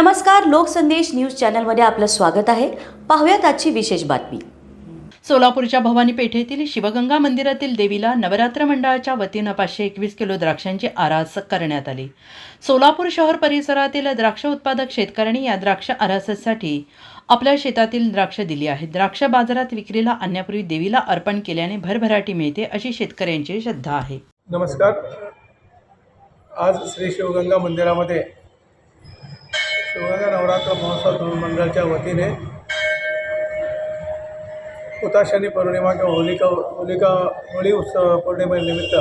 नमस्कार लोकसंदेश न्यूज चॅनलमध्ये आपलं स्वागत आहे. पाहूयात आजची विशेष बातमी. सोलापूरच्या भवानी पेठेतील शिवगंगा मंदिरातील देवीला नवरात्र मंडळाच्या वतीनं पाचशे एकवीस किलो द्राक्षांची आरास करण्यात आली. सोलापूर शहर परिसरातील द्राक्ष उत्पादक शेतकऱ्यांनी या द्राक्ष आरासासाठी आपल्या शेतातील द्राक्ष दिली आहेत. द्राक्ष बाजारात विक्रीला आणण्यापूर्वी देवीला अर्पण केल्याने भरभराटी मिळते अशी शेतकऱ्यांची श्रद्धा आहे. नमस्कार. आज श्री शिवगंगा मंदिरामध्ये शिवगंगा नवरात्र महोत्सव तरुण मंडळाच्या वतीने. उताशनी पौर्णिमा किंवा होलिका होलिका होळी उत्सव पौर्णिमेनिमित्त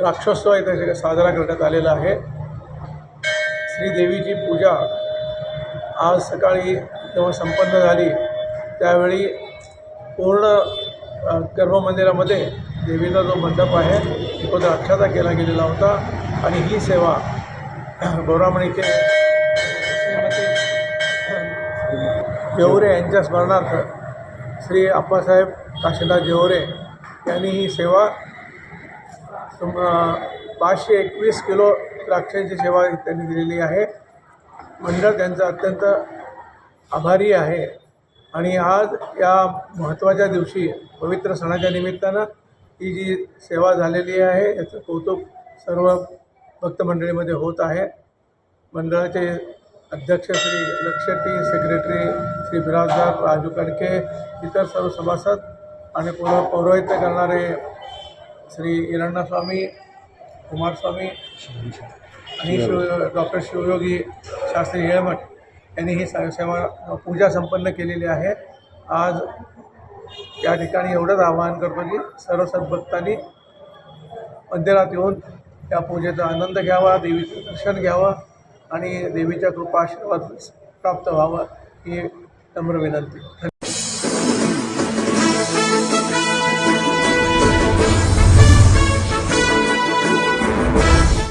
राक्षोत्सव इथे साजरा करण्यात आलेला आहे. श्रीदेवीची पूजा आज सकाळी जेव्हा संपन्न झाली त्यावेळी पूर्ण गर्भमंदिरामध्ये देवीचा जो मंडप आहे तो द्राक्षाचा केला गेलेला होता. आणि ही सेवा गौरामणीचे जेवरे यांच्या स्मरणार्थ श्री आप्पासाहेब काशीनाथ जेवरे यांनी ही सेवा पाचशे एकवीस किलो द्राक्षांची सेवा त्यांनी दिलेली आहे. मंडळ त्यांचं अत्यंत आभारी आहे आणि आज या महत्त्वाच्या दिवशी पवित्र सणाच्या निमित्तानं ही जी सेवा झालेली आहे याचं कौतुक सर्व भक्तमंडळीमध्ये होत आहे. मंडळाचे अध्यक्ष श्री लक्षटी सेक्रेटरी श्री बिराजदार राजू कडके इतर सर्व सभासद आणि पुढं पौरोहित्य करणारे श्री इरण्णास्वामी कुमारस्वामी आणि शिव डॉक्टर शिवयोगी शास्त्री येळमठ यांनी ही सेवा पूजा संपन्न केलेली आहे. आज या ठिकाणी एवढंच आवाहन करतो की सर्व सद्भक्तांनी मंदिरात येऊन या पूजेचा आनंद घ्यावा देवीचं दर्शन घ्यावं आणि देवीच्या कृपा आशीर्वाद प्राप्त व्हावं ही नम्र विनंती.